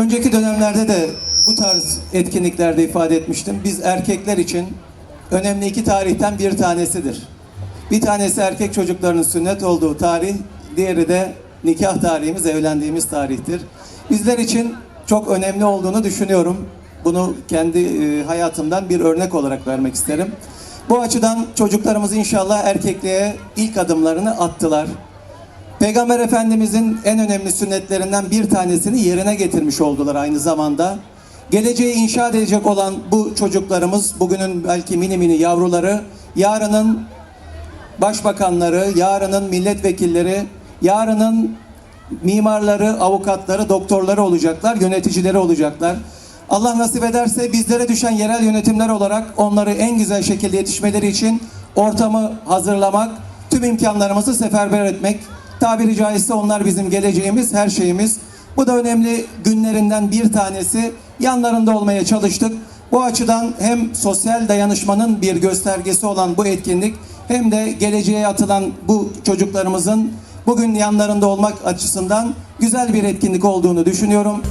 Önceki dönemlerde de bu tarz etkinliklerde ifade etmiştim. Biz erkekler için önemli iki tarihten bir tanesidir. Bir tanesi erkek çocuklarının sünnet olduğu tarih, diğeri de nikah tarihimiz, evlendiğimiz tarihtir. Bizler için çok önemli olduğunu düşünüyorum. Bunu kendi e, hayatımdan bir örnek olarak vermek isterim. Bu açıdan çocuklarımız inşallah erkekliğe ilk adımlarını attılar. Peygamber Efendimizin en önemli sünnetlerinden bir tanesini yerine getirmiş oldular aynı zamanda. Geleceği inşa edecek olan bu çocuklarımız, bugünün belki mini mini yavruları, yarının başbakanları, yarının milletvekilleri, yarının mimarları, avukatları, doktorları olacaklar, yöneticileri olacaklar. Allah nasip ederse bizlere düşen yerel yönetimler olarak onları en güzel şekilde yetişmeleri için ortamı hazırlamak, tüm imkanlarımızı seferber etmek. Tabiri caizse onlar bizim geleceğimiz, her şeyimiz. Bu da önemli günlerinden bir tanesi. Yanlarında olmaya çalıştık. Bu açıdan hem sosyal dayanışmanın bir göstergesi olan bu etkinlik hem de geleceğe atılan bu çocuklarımızın bugün yanlarında olmak açısından güzel bir etkinlik olduğunu düşünüyorum.